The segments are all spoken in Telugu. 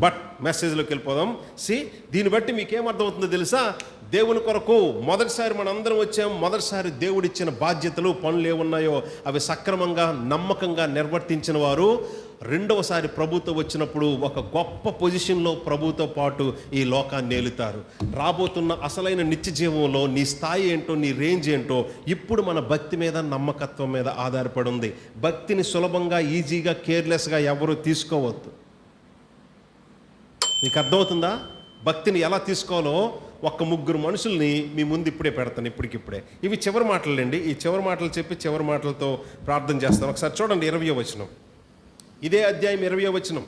బట్ మెసేజ్లోకి వెళ్ళిపోదాం. సి దీన్ని బట్టి మీకు అర్థమవుతుందో తెలుసా? దేవుని కొరకు మొదటిసారి మనందరం వచ్చాం. మొదటిసారి దేవుడిచ్చిన బాధ్యతలు పనులు ఏమున్నాయో అవి సక్రమంగా నమ్మకంగా నిర్వర్తించిన వారు. రెండవసారి ప్రభుతో వచ్చినప్పుడు ఒక గొప్ప పొజిషన్లో ప్రభుతో పాటు ఈ లోకాన్ని ఏలుతారు. రాబోతున్న అసలైన నిత్య జీవంలో నీ స్థాయి ఏంటో నీ రేంజ్ ఏంటో ఇప్పుడు మన భక్తి మీద నమ్మకత్వం మీద ఆధారపడి ఉంది. భక్తిని సులభంగా ఈజీగా కేర్లెస్గా ఎవరు తీసుకోవద్దు. నీకు అర్థమవుతుందా? భక్తిని ఎలా తీసుకోవాలో ఒక్క ముగ్గురు మనుషుల్ని మీ ముందు ఇప్పుడే పెడతాను ఇప్పటికిప్పుడే. ఇవి చివరి మాటలండి. ఈ చివరి మాటలు చెప్పి చివరి మాటలతో ప్రార్థన చేస్తాను. ఒకసారి చూడండి ఇరవయో వచనం. ఇదే అధ్యాయం ఇరవయో వచనం.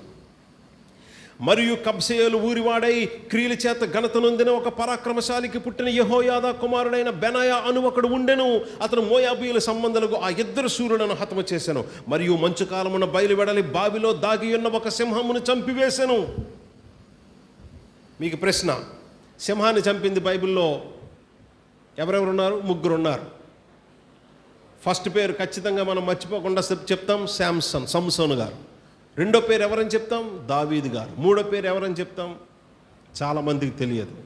మరియు కబ్సేయలు ఊరివాడై క్రియల చేత ఘనత నొందిన ఒక పరాక్రమశాలికి పుట్టిన యహోయాద కుమారుడైన బెనాయా అను ఒకడు ఉండెను. అతను మోయాబీయుల సంబంధాలకు ఆ ఇద్దరు సూర్యులను హతమ చేశాను. మరియు మంచు కాలమున బయలువెడలి బావిలో దాగి ఉన్న ఒక సింహమును చంపివేశాను. మీకు ప్రశ్న. సింహాన్ని చంపింది బైబిల్లో ఎవరెవరు ఉన్నారు ముగ్గురు ఉన్నారు ఫస్ట్ పేరు ఖచ్చితంగా మనం మర్చిపోకుండా చెప్తాం శాంసన్ సంసోన్ గారు. రెండో పేరు ఎవరని చెప్తాం? దావీద్ గారు. మూడో పేరు ఎవరని చెప్తాం? చాలామందికి తెలియదు.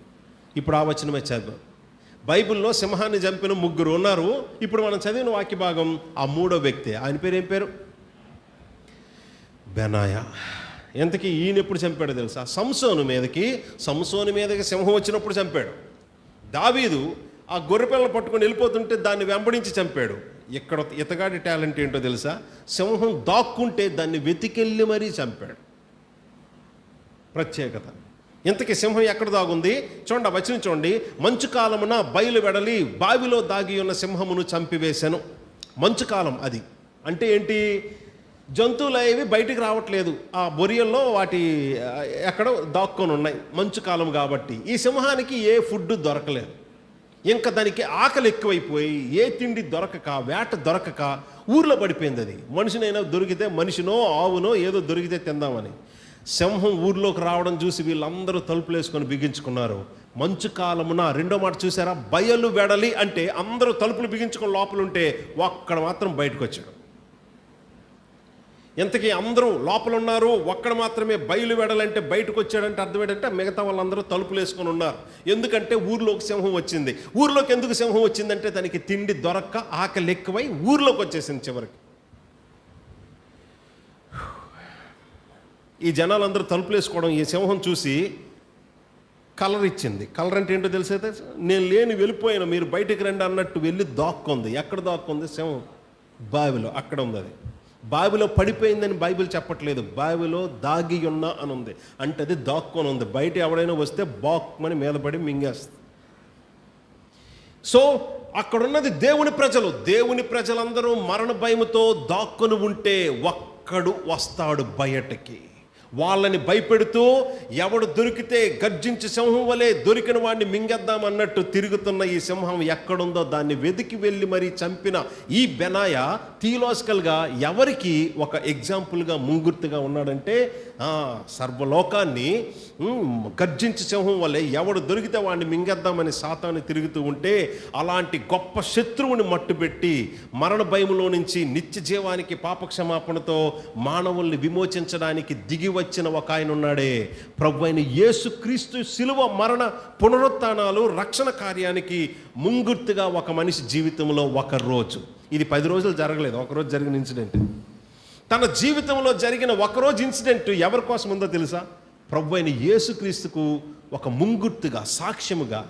ఇప్పుడు ఆ వచనమే చదివాం. బైబిల్లో సింహాన్ని చంపిన ముగ్గురు ఉన్నారు. ఇప్పుడు మనం చదివిన వాక్య భాగం ఆ మూడో వ్యక్తి. ఆయన పేరు ఏం పేరు? బెనాయా. ఎంతకీ ఈయన ఎప్పుడు చంపాడో తెలుసా? సంసోను మీదకి సంసోను మీదకి సింహం వచ్చినప్పుడు చంపాడు. దావీదు ఆ గొర్రెపిల్లలు పట్టుకొని వెళ్ళిపోతుంటే దాన్ని వెంబడించి చంపాడు. ఇక్కడ ఇతగాడి టాలెంట్ ఏంటో తెలుసా? సింహం దాక్కుంటే దాన్ని వెతికెళ్ళి మరీ చంపాడు. ప్రత్యేకత. ఇంతకీ సింహం ఎక్కడ దాగుంది? చూడండి వచ్చిన చూడండి. మంచు కాలమున బయలు వెడలి బావిలో దాగి ఉన్న సింహమును చంపివేశాను. మంచు కాలం అది. అంటే ఏంటి? జంతువులు అవి బయటికి రావట్లేదు. ఆ బొరియల్లో వాటి ఎక్కడో దాక్కొని ఉన్నాయి. మంచు కాలం కాబట్టి. ఈ సింహానికి ఏ ఫుడ్ దొరకలేదు. ఇంకా దానికి ఆకలి ఎక్కువైపోయి ఏ తిండి దొరకక వేట దొరకక ఊర్లో పడిపోయింది అది. మనిషినైనా దొరికితే మనిషినో ఆవునో ఏదో దొరికితే తిందామని. సింహం ఊర్లోకి రావడం చూసి వీళ్ళందరూ తలుపులు వేసుకొని బిగించుకున్నారు. మంచు కాలమున రెండో మాట చూసారా? బయలు వెడలి అంటే అందరూ తలుపులు బిగించుకొని లోపలుంటే ఒక్కడ మాత్రం బయటకు వచ్చాడు ఇంతకీ అందరూ లోపల ఉన్నారు ఒక్కడ మాత్రమే బయలు వెడలంటే బయటకు వచ్చాడంటే అర్థం ఏంటంటే మిగతా వాళ్ళందరూ తలుపులు వేసుకొని ఉన్నారు. ఎందుకంటే ఊర్లోకి సింహం వచ్చింది. ఊర్లోకి ఎందుకు సింహం వచ్చిందంటే దానికి తిండి దొరక్క ఆకలి ఎక్కువై ఊర్లోకి వచ్చేసింది చివరికి. ఈ జనాలందరూ తలుపులు వేసుకోవడం ఈ సింహం చూసి కలర్ ఇచ్చింది. కలర్ అంటే ఏంటో తెలిసైతే నేను లేని వెళ్ళిపోయాను మీరు బయటికి రండి అన్నట్టు వెళ్ళి దాక్కుంది. ఎక్కడ దాక్కుంది? సింహం. బావిలో అక్కడ ఉంది అది. బావిలో పడిపోయిందని బైబిల్ చెప్పట్లేదు. బావిలో దాగి ఉన్న అని ఉంది. అంటే అది దాక్కొని ఉంది. బయట ఎవడైనా వస్తే బాక్మని మీద పడి మింగేస్తుంది సో అక్కడున్నది దేవుని ప్రజలు. దేవుని ప్రజలందరూ మరణ భయముతో దాక్కుని ఉంటే ఒక్కడు వస్తాడు బయటకి. వాళ్ళని భయపెడుతూ ఎవడు దొరికితే గర్జించి సింహం వలె దొరికిన వాడిని మింగేద్దాం అన్నట్టు తిరుగుతున్న ఈ సింహం ఎక్కడుందో దాన్ని వెతికి వెళ్ళి మరీ చంపిన ఈ బెనాయ థియలాజికల్గా ఎవరికి ఒక ఎగ్జాంపుల్గా ముంగుర్తుగా ఉన్నాడంటే సర్వలోకాన్ని గర్జించి సింహం వలె ఎవడు దొరికితే వాడిని మింగేద్దామని సాతాన్ని తిరుగుతూ ఉంటే అలాంటి గొప్ప శత్రువుని మట్టుబెట్టి మరణ భయములో నుంచి నిత్య జీవానికి పాపక్షమాపణతో మానవుల్ని విమోచించడానికి దిగి వచ్చిన ఒక ఆయన ఉన్నాడే. ప్రభు అయిన యేసుక్రీస్తు శిలువ మరణ పునరుత్నాలు రక్షణ కార్యానికి ముంగుర్తుగా ఒక మనిషి జీవితంలో ఒక రోజు. ఇది పది రోజులు జరగలేదు ఒక రోజు జరిగిన ఇన్సిడెంట్. తన జీవితంలో జరిగిన ఒకరోజు ఇన్సిడెంట్ ఎవరి కోసం ఉందో తెలుసా? ప్రభు అయిన యేసుక్రీస్తుకు ఒక ముంగుర్తుగా సాక్ష్యముగా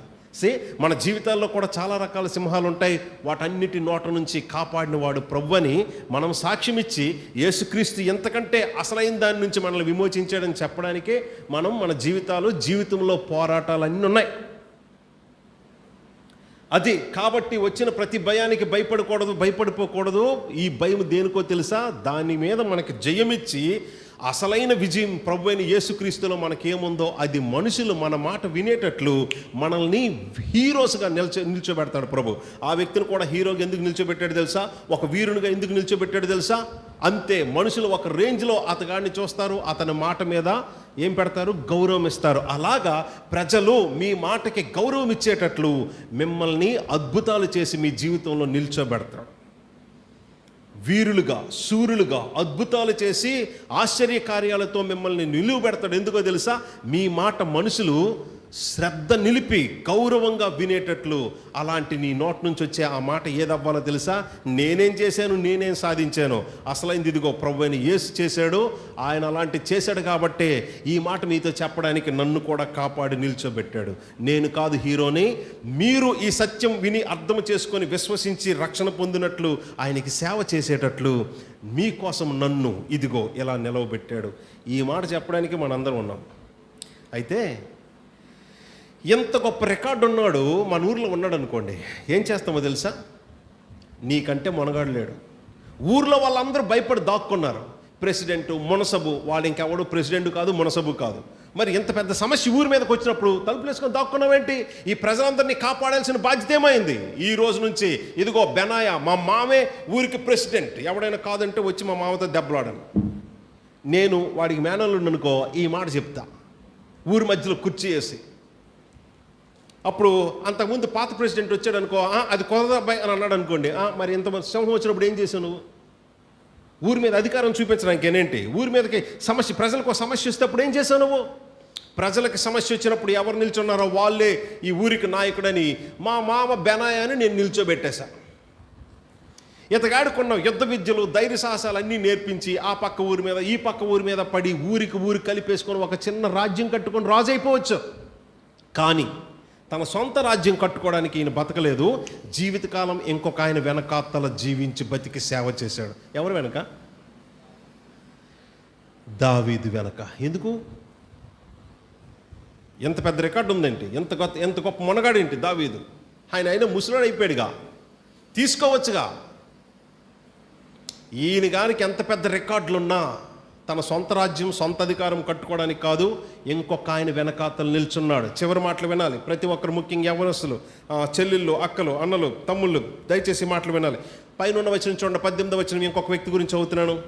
సే మన జీవితాల్లో కూడా చాలా రకాల సింహాలు ఉంటాయి వాటన్నిటి నోట నుంచి కాపాడిన వాడు ప్రభు అని మనం సాక్ష్యం ఇచ్చి యేసుక్రీస్తు ఎంతకంటే అసలైన దాని నుంచి మనల్ని విమోచించాడని చెప్పడానికే మనం మన జీవితాలు జీవితంలో పోరాటాలు అన్నీ ఉన్నాయి. అది కాబట్టి వచ్చిన ప్రతి భయానికి భయపడకూడదు భయపడిపోకూడదు. ఈ భయం దేనికో తెలుసా? దాని మీద మనకి జయమిచ్చి అసలైన విజయం ప్రభు అయిన యేసుక్రీస్తులో మనకేముందో అది మనుషులు మన మాట వినేటట్లు మనల్ని హీరోస్గా నిల్చో నిల్చోబెడతాడు ప్రభు. ఆ వ్యక్తిని కూడా హీరోగా ఎందుకు నిల్చోబెట్టాడు తెలుసా? ఒక వీరునిగా ఎందుకు నిల్చోబెట్టాడు తెలుసా? అంతే మనుషులు ఒక రేంజ్లో అతగాడిని చూస్తారు అతని మాట మీద ఏం పెడతారు? గౌరవం ఇస్తారు. అలాగా ప్రజలు మీ మాటకి గౌరవం ఇచ్చేటట్లు మిమ్మల్ని అద్భుతాలు చేసి మీ జీవితంలో నిల్చోబెడతారు. వీరులుగా సూర్యులుగా అద్భుతాలు చేసి ఆశ్చర్య కార్యాలతో మిమ్మల్ని నిలువ పెడతాడు. ఎందుకో తెలుసా? మీ మాట మనుషులు శ్రద్ధ నిలిపి గౌరవంగా వినేటట్లు అలాంటి నీ నోట్ నుంచి వచ్చే ఆ మాట ఏదవ్వాలో తెలుసా? నేనేం చేశాను నేనేం సాధించాను? అసలైంది ఇదిగో ప్రభు అని యేసు చేశాడు. ఆయన అలాంటి చేశాడు కాబట్టే ఈ మాట మీతో చెప్పడానికి నన్ను కూడా కాపాడి నిల్చోబెట్టాడు. నేను కాదు హీరోని. మీరు ఈ సత్యం విని అర్థం చేసుకొని విశ్వసించి రక్షణ పొందినట్లు ఆయనకి సేవ చేసేటట్లు మీకోసం నన్ను ఇదిగో ఇలా నిలవబెట్టాడు. ఈ మాట చెప్పడానికి మనందరం ఉన్నాం. అయితే ఎంత గొప్ప రికార్డు ఉన్నాడు మన ఊర్లో ఉన్నాడు అనుకోండి ఏం చేస్తామో తెలుసా? నీకంటే మొనగాడు లేడు. ఊర్లో వాళ్ళందరూ భయపడి దాక్కున్నారు. ప్రెసిడెంట్ మునసబు వాళ్ళు ఇంకెవడు ప్రెసిడెంట్ కాదు మునసబు కాదు. మరి ఇంత పెద్ద సమస్య ఊరి మీదకి వచ్చినప్పుడు తలుపులు వేసుకొని దాక్కున్నావేంటి? ఈ ప్రజలందరినీ కాపాడాల్సిన బాధ్యత ఏమైంది? ఈ రోజు నుంచి ఇదిగో బెనాయ మా మామే ఊరికి ప్రెసిడెంట్. ఎవడైనా కాదంటే వచ్చి మా మామతో దెబ్బలాడను. నేను వాడికి మేనల్లుండి అనుకో ఈ మాట చెప్తా. ఊరి మధ్యలో కుర్చీ వేసి అప్పుడు అంతకుముందు పాత ప్రెసిడెంట్ వచ్చాడు అనుకో అది కుదరదాబాయ్ అని అన్నాడు అనుకోండి "ఆ, మరి ఇంతమంది సింహం వచ్చినప్పుడు ఏం చేశావు నువ్వు? ఊరి మీద అధికారం చూపించడానికి ఏంటి? ఊరి మీదకి సమస్య ప్రజలకు సమస్య వస్తే అప్పుడు ఏం చేశావు నువ్వు? ప్రజలకు సమస్య వచ్చినప్పుడు ఎవరు నిల్చున్నారో వాళ్ళే ఈ ఊరికి నాయకుడని మా మామ బెనాయ అని నేను నిల్చోబెట్టేశా. ఇతగాడుకున్న యుద్ధ విద్యలు ధైర్య సాహసాలు అన్నీ నేర్పించి ఆ పక్క ఊరి మీద ఈ పక్క ఊరి మీద పడి ఊరికి ఊరి కలిపేసుకొని ఒక చిన్న రాజ్యం కట్టుకొని రాజు అయిపోవచ్చు కానీ తన సొంత రాజ్యం కట్టుకోవడానికి ఈయన బతకలేదు. జీవితకాలం ఇంకొక ఆయన వెనకాత్తల జీవించి బతికి సేవ చేశాడు. ఎవరు వెనక? దావీదు వెనక. ఎందుకు? ఎంత పెద్ద రికార్డు ఉందేంటి? ఎంత గొప్ప ఎంత గొప్ప మొనగాడేంటి దావీదు? ఆయన అయినా ముసలాడు అయిపోయాడుగా. తీసుకోవచ్చుగా. ఈయన గారికి ఎంత పెద్ద రికార్డులున్నా తన సొంత రాజ్యం సొంత అధికారం కట్టుకోవడానికి కాదు ఇంకొక ఆయన వెనకాతలు నిల్చున్నాడు. చివరి మాటలు వినాలి. ప్రతి ఒక్కరు ముఖ్యంగా యవనస్తులు చెల్లెళ్ళు అక్కలు అన్నలు తమ్ముళ్ళు దయచేసి మాటలు వినాలి. పైన ఉన్న వచ్చిన చూడండి పద్దెనిమిది వచ్చిన ఇంకొక వ్యక్తి గురించి చదువుతున్నాను.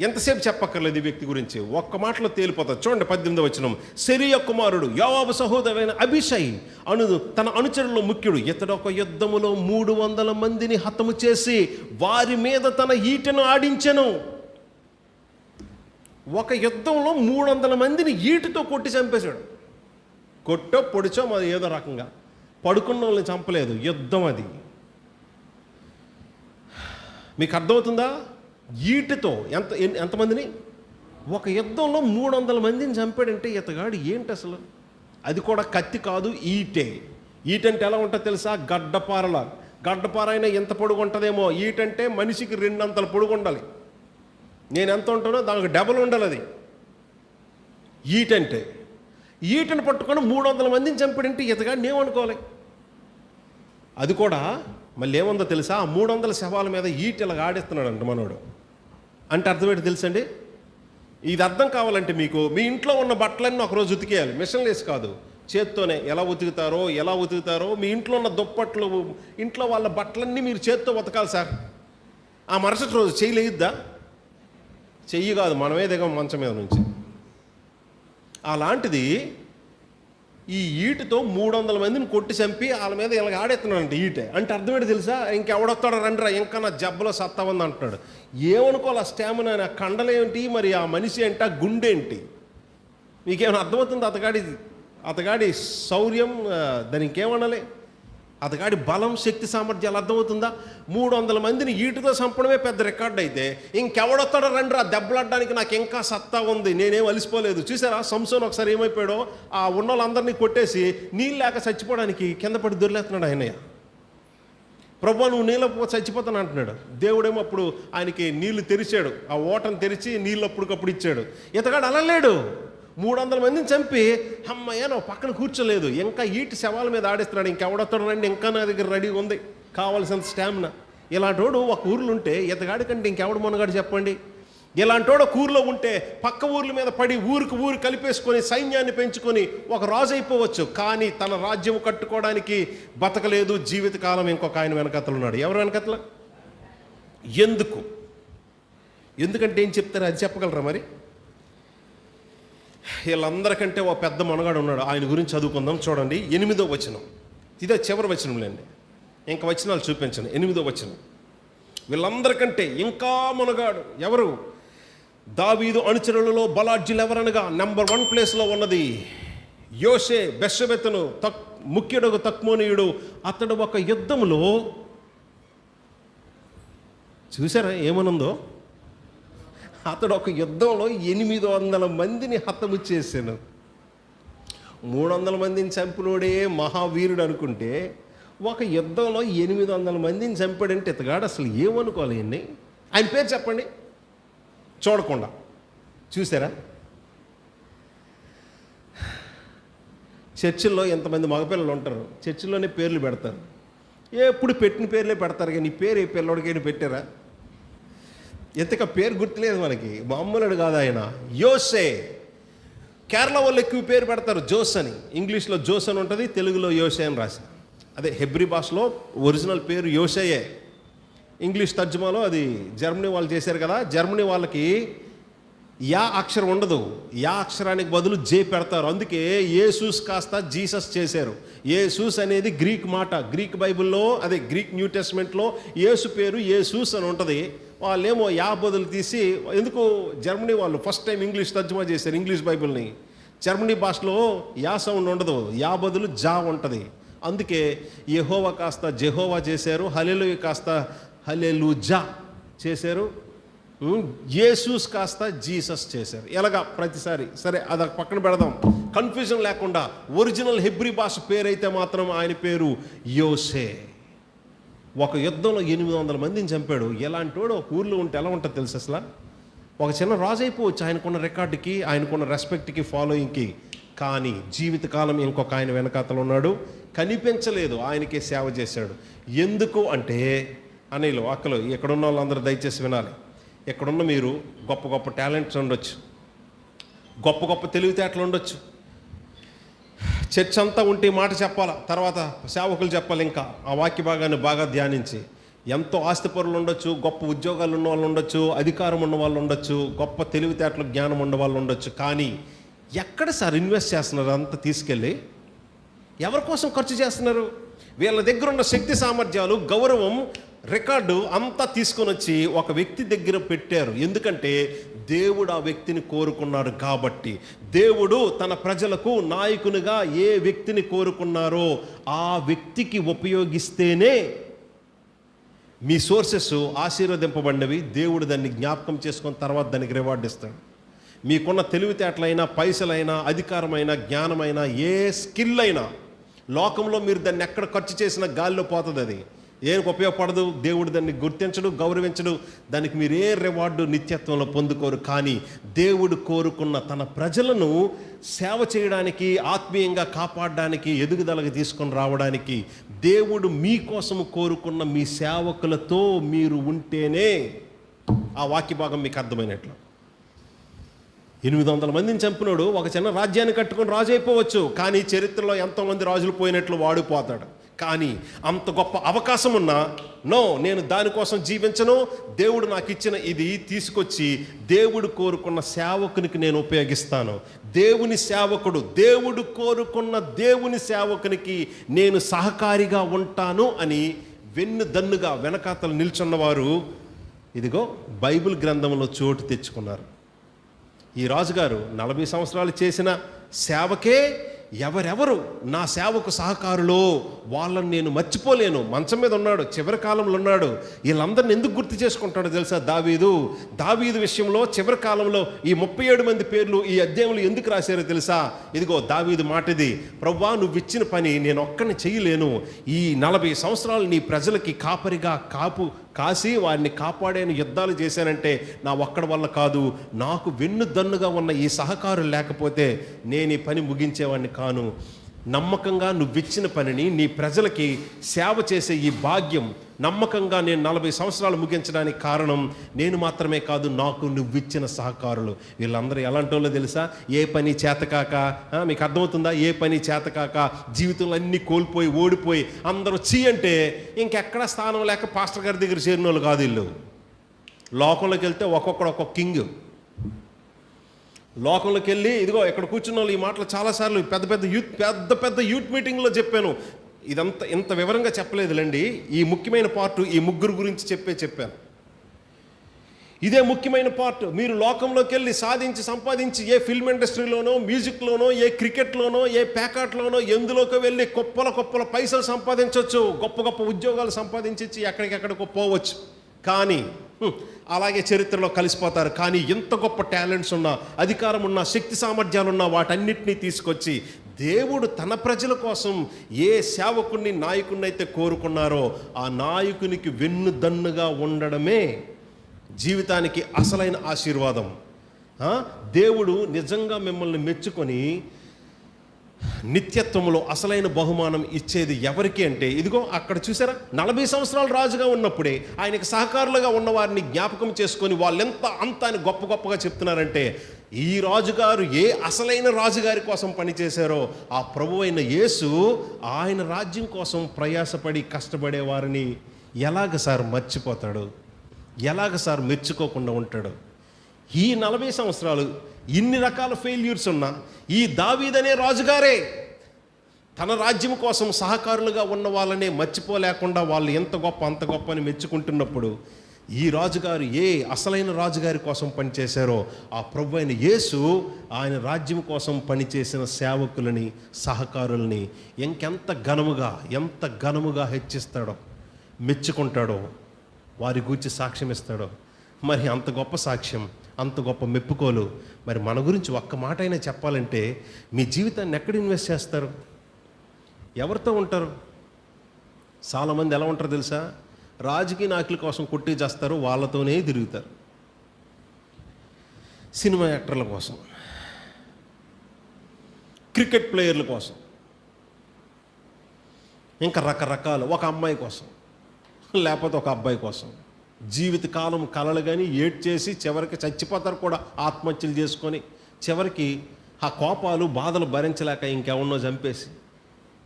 ఎంతసేపు చెప్పక్కర్లేదు ఈ వ్యక్తి గురించి? ఒక్క మాటలో తేలిపోతుంది. చూడండి పద్దెనిమిది వచ్చిన శరీయ కుమారుడు యోవాబు సహోదరైన అభిషయ్ అను తన అనుచరుల్లో ముఖ్యుడు. ఇతడు ఒక యుద్ధములో మూడు వందల మందిని హతము చేసి వారి మీద తన ఈటను ఆడించెను. ఒక యుద్ధంలో మూడు వందల మందిని ఈటుతో కొట్టి చంపేశాడు. కొట్టో పొడిచో మాది ఏదో రకంగా. పడుకున్న వాళ్ళని చంపలేదు. యుద్ధం అది. మీకు అర్థమవుతుందా? ఈటుతో ఎంత ఎంతమందిని ఒక యుద్ధంలో మూడు వందల మందిని చంపాడంటే ఇతగాడు ఏంటి అసలు? అది కూడా కత్తి కాదు ఈటే. ఈటంటే ఎలా ఉంటుందో తెలుసా? గడ్డపారలా. గడ్డపార అయినా ఎంత పొడుగు ఉంటుందేమో ఈటంటే మనిషికి రెండంతల పొడుగు ఉండాలి నేను ఎంత ఉంటానో దానికి డబల్ ఉండాలి అది. ఈటంటే. ఈటను పట్టుకొని మూడు వందల మందిని చంపడంటే ఇతగా నేమనుకోవాలి అది కూడా మళ్ళీ ఏముందో తెలుసా? ఆ మూడు వందల శవాల మీద ఈట ఇలా ఆడిస్తున్నాడు అంట మనోడు. అంటే అర్థమేంటి తెలుసండి? ఇది అర్థం కావాలంటే మీకు మీ ఇంట్లో ఉన్న బట్టలన్నీ ఒకరోజు ఉతికేయాలి. మిషన్ లేసి కాదు. చేత్తోనే ఎలా ఉతుకుతారో ఎలా ఉతుకుతారో మీ ఇంట్లో ఉన్న దుప్పట్లు ఇంట్లో వాళ్ళ బట్టలన్నీ మీరు చేత్తో ఉతకాలి సార్. ఆ మరుసటి రోజు చేయలేయిద్దా చెయ్యి కాదు మనమే దిగం మంచం మీద నుంచి. అలాంటిది ఈ ఈటుతో మూడు వందల మందిని కొట్టి చంపి వాళ్ళ మీద ఇలా ఆడేస్తున్నాడంట ఈటే. అంటే అర్థమేంటి తెలుసా? ఇంకెవడొస్తాడో రండిరా ఇంకా నా జబ్బలో సత్తా ఉంది అంటున్నాడు. ఏమనుకోవాలి ఆ స్టామినా? ఆ కండలేంటి మరి ఆ మనిషి ఏంటి? ఆ గుండె ఏంటి? మీకేమైనా అర్థమవుతుంది? అతగాడి అతగాడి శౌర్యం దానికి ఇంకేమనాలి అతగాడి బలం శక్తి సామర్థ్యాలు అర్థమవుతుందా? మూడు వందల మందిని ఈటుతో చంపడమే పెద్ద రికార్డ్ అయితే ఇంకెవడొస్తాడో రండి ఆ దెబ్బలాడడానికి నాకు ఇంకా సత్తా ఉంది నేనేం అలిసిపోలేదు. చూసారా? సంసోన్ ఒకసారి ఏమైపోయాడో? ఆ ఉన్న వాళ్ళందరినీ కొట్టేసి నీళ్ళు లేక చచ్చిపోవడానికి కింద పడి దొరిలేస్తున్నాడు ఆయనయ్య. ప్రభు నువ్వు నీళ్ళ చచ్చిపోతాను అంటున్నాడు. దేవుడేమో అప్పుడు ఆయనకి నీళ్ళు తెరిచాడు. ఆ ఓటను తెరిచి నీళ్ళు అప్పటికప్పుడు ఇచ్చాడు. ఇతగాడు అలా లేడు మూడు వందల మందిని చంపి అమ్మయ్య నువ్వు పక్కన కూర్చోలేదు. ఇంకా ఈటి శవాల మీద ఆడిస్తున్నాడు. ఇంకెవడొస్తాడు రండి ఇంకా నా దగ్గర రెడీగా ఉంది. కావాల్సిన స్టామినా. ఇలాంటోడు ఒక ఊర్లో ఉంటే ఇతగాడి కంటే ఇంకెవడు మొనగాడు చెప్పండి? ఇలాంటోడు ఒక ఊర్లో ఉంటే పక్క ఊర్ల మీద పడి ఊరికి ఊరు కలిపేసుకొని సైన్యాన్ని పెంచుకొని ఒక రాజు అయిపోవచ్చు. కానీ తన రాజ్యం కట్టుకోవడానికి బతకలేదు. జీవితకాలం ఇంకొక ఆయన వెనకతలు ఉన్నాడు. ఎవరు వెనకతల? ఎందుకు? ఎందుకంటే ఏం చెప్తారు? అది చెప్పగలరా మరి? వీళ్ళందరికంటే ఓ పెద్ద మనగాడు ఉన్నాడు. ఆయన గురించి చదువుకుందాం. చూడండి ఎనిమిదో వచనం. ఇదే చివరి వచనంలేండి. ఇంకా వచనాలు చూపించండి ఎనిమిదో వచనం. వీళ్ళందరికంటే ఇంకా మునగాడు ఎవరు? దావీదు అనుచరులలో బలాఢ్యులు ఎవరనగా నెంబర్ వన్ ప్లేస్లో ఉన్నది యోషే బెషబెతను తక్ ముఖ్యుడు తక్మోనీయుడు. అతడు ఒక యుద్ధంలో చూసారా ఏమనుందో? అతడు ఒక యుద్ధంలో ఎనిమిది వందల మందిని హతము చేశాను. మూడు వందల మందిని చంపినోడే మహావీరుడు అనుకుంటే ఒక యుద్ధంలో ఎనిమిది వందల మందిని చంపాడంటే ఇతగాడు అసలు ఏమనుకోవాలి అండి ఆయన పేరు చెప్పండి. చూడకుండా. చూసారా? చర్చిల్లో ఎంతమంది మగపిల్లలు ఉంటారు చర్చిల్లోనే పేర్లు పెడతారు. ఎప్పుడు పెట్టిన పేర్లే పెడతారు కానీ పేరు ఏ పిల్లడికైనా పెట్టారా? ఎంతక పేరు గుర్తులేదు మనకి. మామూలుడు కాదు ఆయన. యోసే కేరళ వాళ్ళు ఎక్కువ పేరు పెడతారు జోస్ అని. ఇంగ్లీష్లో జోస్ అని ఉంటుంది తెలుగులో యోసే అని రాసి అదే హెబ్రి భాషలో ఒరిజినల్ పేరు యోసేయే. ఇంగ్లీష్ తర్జుమాలో అది జర్మనీ వాళ్ళు చేశారు కదా జర్మనీ వాళ్ళకి యా అక్షరం ఉండదు. యా అక్షరానికి బదులు జే పెడతారు. అందుకే ఏసూస్ కాస్త జీసస్ చేశారు. ఏసూస్ అనేది గ్రీక్ మాట. గ్రీక్ బైబిల్లో అదే గ్రీక్ న్యూ టెస్ట్మెంట్లో యేసు పేరు ఏసూస్ అని ఉంటుంది. వాళ్ళేమో యా బదులు తీసి ఎందుకు జర్మనీ వాళ్ళు ఫస్ట్ టైం ఇంగ్లీష్ తర్జుమా చేశారు ఇంగ్లీష్ బైబిల్ని. జర్మనీ భాషలో యా సౌండ్ ఉండదు యా బదులు జా ఉంటుంది. అందుకే యెహోవా కాస్త జెహోవా చేశారు హలెలు కాస్త హలెలు జా చేశారు యేసూస్ కాస్త జీసస్ చేశారు. ఎలాగా ప్రతిసారి? సరే అది పక్కన పెడదాం. కన్ఫ్యూజన్ లేకుండా ఒరిజినల్ హెబ్రి భాష పేరైతే మాత్రం ఆయన పేరు యోసే. ఒక యుద్ధంలో ఎనిమిది వందల మందిని చంపాడు. ఎలాంటి వాడు ఒక ఊర్లో ఉంటే ఎలా ఉంటుంది తెలుసు అసలు? ఒక చిన్న రాజు అయిపోవచ్చు ఆయనకున్న రికార్డుకి ఆయనకున్న రెస్పెక్ట్కి ఫాలోయింగ్కి కానీ జీవితకాలం ఇంకొక ఆయన వెనకాతలు ఉన్నాడు. కనిపించలేదు ఆయనకే సేవ చేశాడు. ఎందుకు అంటే అనిలు అక్కలు ఎక్కడున్న వాళ్ళందరూ దయచేసి వినాలి. ఇక్కడున్న మీరు గొప్ప గొప్ప టాలెంట్స్ ఉండొచ్చు. గొప్ప గొప్ప తెలివితేటలు ఉండొచ్చు. చర్చ్ అంతా ఉంటే మాట చెప్పాలా? తర్వాత సేవకులు చెప్పాలి ఇంకా. ఆ వాక్య భాగాన్ని బాగా ధ్యానించి. ఎంతో ఆస్తిపరులు ఉండొచ్చు గొప్ప ఉద్యోగాలు ఉన్న వాళ్ళు ఉండొచ్చు అధికారం ఉన్న వాళ్ళు ఉండొచ్చు గొప్ప తెలివితేటలు జ్ఞానం ఉన్న వాళ్ళు ఉండొచ్చు కానీ ఎక్కడ సార్ ఇన్వెస్ట్ చేస్తున్నారు? అంతా తీసుకెళ్ళి ఎవరి కోసం ఖర్చు చేస్తున్నారు? వీళ్ళ దగ్గర ఉన్న శక్తి సామర్థ్యాలు గౌరవం రికార్డు అంతా తీసుకొని వచ్చి ఒక వ్యక్తి దగ్గర పెట్టారు. ఎందుకంటే దేవుడు ఆ వ్యక్తిని కోరుకున్నాడు కాబట్టి. దేవుడు తన ప్రజలకు నాయకునిగా ఏ వ్యక్తిని కోరుకున్నారో ఆ వ్యక్తికి ఉపయోగిస్తేనే మీ సోర్సెస్ ఆశీర్వదింపబడినవి. దేవుడు దాన్ని జ్ఞాపకం చేసుకున్న తర్వాత దానికి రివార్డ్ ఇస్తాడు. మీకున్న తెలివితేటలైనా పైసలైనా అధికారమైన జ్ఞానమైనా ఏ స్కిల్ అయినా లోకంలో మీరు దాన్ని ఎక్కడ ఖర్చు చేసినా గాలిలో పోతుంది అది ఏనికి ఉపయోగపడదు? దేవుడు దాన్ని గుర్తించడు గౌరవించడు. దానికి మీరు ఏ రివార్డు నిత్యత్వంలో పొందుకోరు. కానీ దేవుడు కోరుకున్న తన ప్రజలను సేవ చేయడానికి ఆత్మీయంగా కాపాడడానికి ఎదుగుదలకు తీసుకొని రావడానికి దేవుడు మీకోసము కోరుకున్న మీ సేవకులతో మీరు ఉంటేనే ఆ వాక్య భాగం మీకు అర్థమైనట్లు. ఎనిమిది వందల మందిని చంపినోడు ఒక చిన్న రాజ్యాన్ని కట్టుకొని రాజు అయిపోవచ్చు కానీ చరిత్రలో ఎంతోమంది రాజులు పోయినట్లు వాడు పోతాడు కానీ అంత గొప్ప అవకాశం ఉన్నా నో నేను దానికోసం జీవించను. దేవుడు నాకు ఇచ్చిన ఇది తీసుకొచ్చి దేవుడు కోరుకున్న సేవకునికి నేను ఉపయోగిస్తాను. దేవుని సేవకుడు దేవుడు కోరుకున్న దేవుని సేవకునికి నేను సహకారిగా ఉంటాను అని వెన్ను దన్నుగా వెనకాతలు నిల్చున్నవారు ఇదిగో బైబిల్ గ్రంథంలో చోటు తెచ్చుకున్నారు. ఈ రాజుగారు నలభై సంవత్సరాలు చేసిన సేవకే ఎవరెవరు నా సేవకు సహకారులో? వాళ్ళని నేను మర్చిపోలేను. మంచం మీద ఉన్నాడు చివరి కాలంలో ఉన్నాడు. వీళ్ళందరిని ఎందుకు గుర్తు చేసుకుంటాడో తెలుసా దావీదు? దావీదు విషయంలో చివరి కాలంలో ఈ ముప్పై ఏడు మంది పేర్లు ఈ అధ్యాయంలో ఎందుకు రాశారో తెలుసా? ఇదిగో దావీదు మాటది ప్రవ్వా నువ్వు ఇచ్చిన పని నేను ఒక్కని చేయలేను. ఈ నలభై సంవత్సరాలు నీ ప్రజలకి కాపరిగా కాపు కాసి వారిని కాపాడేను యుద్ధాలు చేశానంటే నా ఒక్కడి వల్ల కాదు. నాకు వెన్ను దన్నుగా ఉన్న ఈ సహకారులు లేకపోతే నేను ఈ పని ముగించేవాడిని కాను. నమ్మకంగా నువ్విచ్చిన పనిని నీ ప్రజలకి సేవ చేసే ఈ భాగ్యం నమ్మకంగా నేను నలభై సంవత్సరాలు ముగించడానికి కారణం నేను మాత్రమే కాదు నాకు నువ్విచ్చిన సహకారులు. వీళ్ళందరూ ఎలాంటి వాళ్ళో తెలుసా? ఏ పని చేతకాక మీకు అర్థమవుతుందా? ఏ పని చేతకాక జీవితంలో అన్నీ కోల్పోయి ఓడిపోయి అందరూ చీ అంటే ఇంకెక్కడ స్థానం లేక పాస్టర్ గారి దగ్గర చేరిన వాళ్ళు కాదు వీళ్ళు. లోకంలోకి వెళ్తే ఒక్కొక్కడు ఒక్కొక్క కింగ్. లోకంలోకి వెళ్ళి ఇదిగో ఇక్కడ కూర్చున్న వాళ్ళు ఈ మాటలు చాలాసార్లు పెద్ద పెద్ద యూత్ పెద్ద పెద్ద యూత్ మీటింగ్లో చెప్పాను. ఇదంతా ఇంత వివరంగా చెప్పలేదులేండి ఈ ముఖ్యమైన పార్ట్ ఈ ముగ్గురు గురించి చెప్పే చెప్పాను. ఇదే ముఖ్యమైన పార్ట్. మీరు లోకంలోకి వెళ్ళి సాధించి సంపాదించి ఏ ఫిల్మ్ ఇండస్ట్రీలోనో మ్యూజిక్లోనో ఏ క్రికెట్లోనో ఏ ప్యాకాట్లోనో ఎందులోకి వెళ్ళి కుప్పల కుప్పల పైసలు సంపాదించవచ్చు గొప్ప గొప్ప ఉద్యోగాలు సంపాదించి ఎక్కడికెక్కడికో పోవచ్చు. కానీ అలాగే చరిత్రలో కలిసిపోతారు. కానీ ఎంత గొప్ప టాలెంట్స్ ఉన్నా అధికారం ఉన్న శక్తి సామర్థ్యాలు ఉన్న వాటన్నిటినీ తీసుకొచ్చి దేవుడు తన ప్రజల కోసం ఏ సేవకుణ్ణి నాయకుణ్ణి అయితే కోరుకున్నారో ఆ నాయకునికి వెన్నుదన్నుగా ఉండడమే జీవితానికి అసలైన ఆశీర్వాదం. దేవుడు నిజంగా మిమ్మల్ని మెచ్చుకొని నిత్యత్వంలో అసలైన బహుమానం ఇచ్చేది ఎవరికి అంటే ఇదిగో అక్కడ చూసారా? నలభై సంవత్సరాలు రాజుగా ఉన్నప్పుడే ఆయనకి సహకారులుగా ఉన్న వారిని జ్ఞాపకం చేసుకొని వాళ్ళెంత అంత అని గొప్ప గొప్పగా చెప్తున్నారంటే ఈ రాజుగారు ఏ అసలైన రాజుగారి కోసం పనిచేశారో ఆ ప్రభు అయిన యేసు ఆయన రాజ్యం కోసం ప్రయాసపడి కష్టపడే వారిని ఎలాగ సార్ మర్చిపోతాడు? ఎలాగ సార్ మెచ్చుకోకుండా ఉంటాడు? ఈ నలభై సంవత్సరాలు ఇన్ని రకాల ఫెయిల్యూర్స్ ఉన్నా ఈ దావీదనే రాజుగారే తన రాజ్యం కోసం సహకారులుగా ఉన్న వాళ్ళనే మర్చిపోలేకుండా వాళ్ళు ఎంత గొప్ప అంత గొప్ప అని మెచ్చుకుంటున్నప్పుడు ఈ రాజుగారు ఏ అసలైన రాజుగారి కోసం పనిచేశారో ఆ ప్రభు అయిన యేసు ఆయన రాజ్యం కోసం పనిచేసిన సేవకులని సహకారుల్ని ఇంకెంత ఘనముగా ఎంత ఘనముగా హెచ్చిస్తాడో మెచ్చుకుంటాడో వారి గూర్చి సాక్ష్యం ఇస్తాడో మరి అంత గొప్ప సాక్ష్యం అంత గొప్ప మెప్పుకోలు. మరి మన గురించి ఒక్క మాట అయినా చెప్పాలంటే మీ జీవితాన్ని ఎక్కడ ఇన్వెస్ట్ చేస్తారు? ఎవరితో ఉంటారు? చాలామంది ఎలా ఉంటారు తెలుసా? రాజకీయ నాయకుల కోసం కొట్టి చేస్తారు వాళ్ళతోనే తిరుగుతారు. సినిమా యాక్టర్ల కోసం. క్రికెట్ ప్లేయర్ల కోసం. ఇంకా రకరకాలు. ఒక అమ్మాయి కోసం. లేకపోతే ఒక అబ్బాయి కోసం. జీవితకాలం కలలు కానీ ఏడ్ చేసి చివరికి చచ్చిపోతారు కూడా ఆత్మహత్యలు చేసుకొని చివరికి ఆ కోపాలు బాధలు భరించలేక ఇంకెవన్నో చంపేసి.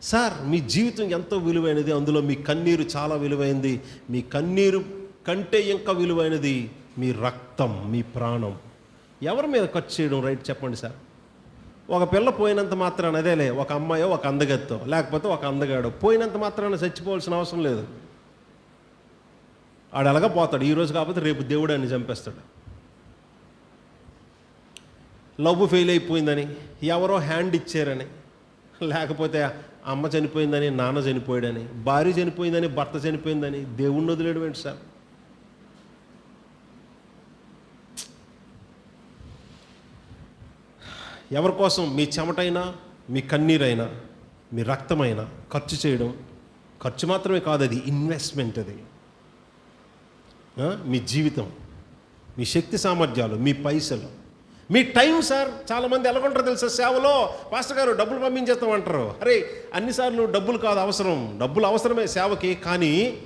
సార్ మీ జీవితం ఎంతో విలువైనది అందులో మీ కన్నీరు చాలా విలువైంది. మీ కన్నీరు కంటే ఇంకా విలువైనది మీ రక్తం మీ ప్రాణం. ఎవరి మీద ఖర్చు చేయడం రైట్ చెప్పండి సార్? ఒక పిల్ల పోయినంత మాత్రాన అదేలే ఒక అమ్మాయో ఒక అందగత్తో లేకపోతే ఒక అందగాడో పోయినంత మాత్రాన చచ్చిపోవాల్సిన అవసరం లేదు. ఆడు ఎలాగ పోతాడు. ఈరోజు కాకపోతే రేపు దేవుడు అని చంపేస్తాడు. లవ్ ఫెయిల్ అయిపోయిందని ఎవరో హ్యాండ్ ఇచ్చారని లేకపోతే అమ్మ చనిపోయిందని నాన్న చనిపోయాడని భార్య చనిపోయిందని భర్త చనిపోయిందని దేవుణ్ణి వదిలేడు ఏంటి సార్? ఎవరి కోసం? మీ చెమటైనా మీ కన్నీరైనా మీ రక్తమైనా ఖర్చు చేయడం ఖర్చు మాత్రమే కాదు అది ఇన్వెస్ట్మెంట్ అది. మీ జీవితం మీ శక్తి సామర్థ్యాలు మీ పైసలు. మీ టైం సార్ చాలామంది ఎలాగుంటారు తెలుసా? సేవలో పాస్టర్ గారు డబ్బులు పంపించేస్తాం అంటారు అరే అన్నిసార్లు డబ్బులు కాదు అవసరం. డబ్బులు అవసరమే సేవకి కానీ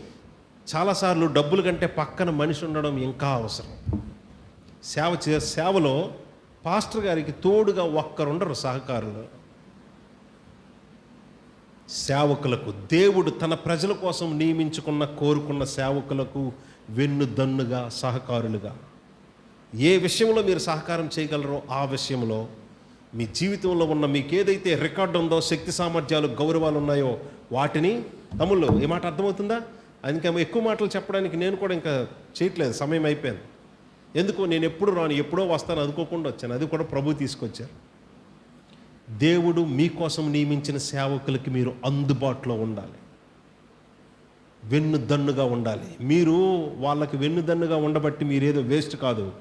చాలాసార్లు డబ్బుల కంటే పక్కన మనిషి ఉండడం ఇంకా అవసరం. సేవ చే సేవలో పాస్టర్ గారికి తోడుగా ఒక్కరుండరు సహకారులు. సేవకులకు దేవుడు తన ప్రజల కోసం నియమించుకున్న కోరుకున్న సేవకులకు వెన్నుదన్నుగా సహకారులుగా. ఏ విషయంలో మీరు సహకారం చేయగలరో ఆ విషయంలో మీ జీవితంలో ఉన్న మీకు ఏదైతే రికార్డు ఉందో శక్తి సామర్థ్యాలు గౌరవాలు ఉన్నాయో వాటిని తమ్ముళ్ళు ఏ మాట అర్థమవుతుందా? అందుకే ఎక్కువ మాటలు చెప్పడానికి నేను కూడా ఇంకా చేయట్లేదు సమయం అయిపోయింది. ఎందుకు నేను ఎప్పుడు రాను ఎప్పుడో వస్తాను అనుకోకుండా వచ్చాను అది కూడా ప్రభు తీసుకొచ్చారు. దేవుడు మీకోసం నియమించిన సేవకులకి మీరు అందుబాటులో ఉండాలి. వెన్నుదన్నుగా ఉండాలి. మీరు వాళ్ళకి వెన్నుదన్నుగా ఉండబట్టి మీరేదో వేస్ట్ కాదు.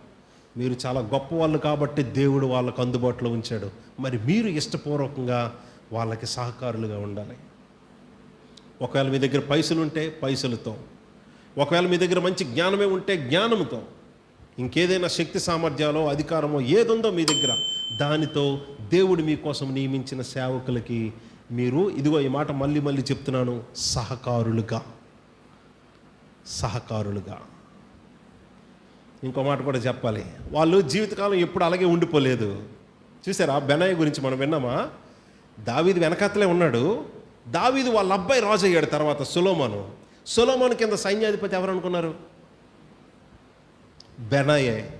మీరు చాలా గొప్ప వాళ్ళు కాబట్టి దేవుడు వాళ్ళకు అందుబాటులో ఉంచాడు. మరి మీరు ఇష్టపూర్వకంగా వాళ్ళకి సహకారులుగా ఉండాలి. ఒకవేళ మీ దగ్గర పైసలు ఉంటే పైసలతో. ఒకవేళ మీ దగ్గర మంచి జ్ఞానమే ఉంటే జ్ఞానంతో ఇంకేదైనా శక్తి సామర్థ్యాలో అధికారమో ఏదుందో మీ దగ్గర దానితో దేవుడు మీకోసం నియమించిన సేవకులకి మీరు ఇదిగో ఈ మాట మళ్ళీ మళ్ళీ చెప్తున్నాను సహకారులుగా. సహకారులుగా. ఇంకో మాట కూడా చెప్పాలి. వాళ్ళు జీవితకాలం ఎప్పుడు అలాగే ఉండిపోలేదు. చూసారా? బెనాయి గురించి మనం విన్నామా? దావీదు వెనకతలే ఉన్నాడు. దావీదు వాళ్ళ అబ్బాయి రాజు అయ్యాడు తర్వాత సులోమాను. సులోమాను కింద సైన్యాధిపతి ఎవరు అనుకున్నారు బెనాయే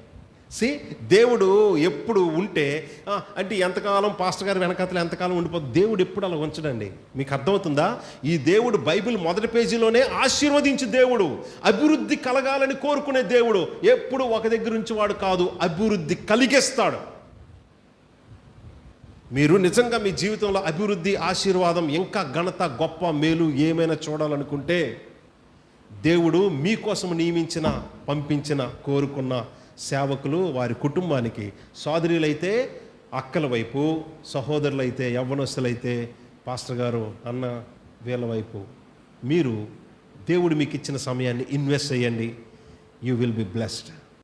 సి దేవుడు ఎప్పుడు ఉంటే అంటే ఎంతకాలం పాస్టర్ గారు వెనకాతలు ఎంతకాలం ఉండిపోతుంది దేవుడు ఎప్పుడు అలా ఉంచడండి. మీకు అర్థమవుతుందా? ఈ దేవుడు బైబిల్ మొదటి పేజీలోనే ఆశీర్వదించే దేవుడు అభివృద్ధి కలగాలని కోరుకునే దేవుడు ఎప్పుడు ఒక దగ్గర నుంచి వాడు కాదు అభివృద్ధి కలిగిస్తాడు. మీరు నిజంగా మీ జీవితంలో అభివృద్ధి ఆశీర్వాదం ఇంకా ఘనత గొప్ప మేలు ఏమైనా చూడాలనుకుంటే దేవుడు మీకోసం నియమించిన పంపించిన కోరుకున్న సేవకులు వారి కుటుంబానికి సోదరులైతే అక్కల వైపు సహోదరులైతే యవ్వనస్తులైతే పాస్టర్ గారు అన్న వీళ్ళ వైపు. మీరు దేవుడు మీకు ఇచ్చిన సమయాన్ని ఇన్వెస్ట్ చేయండి. You will be blessed.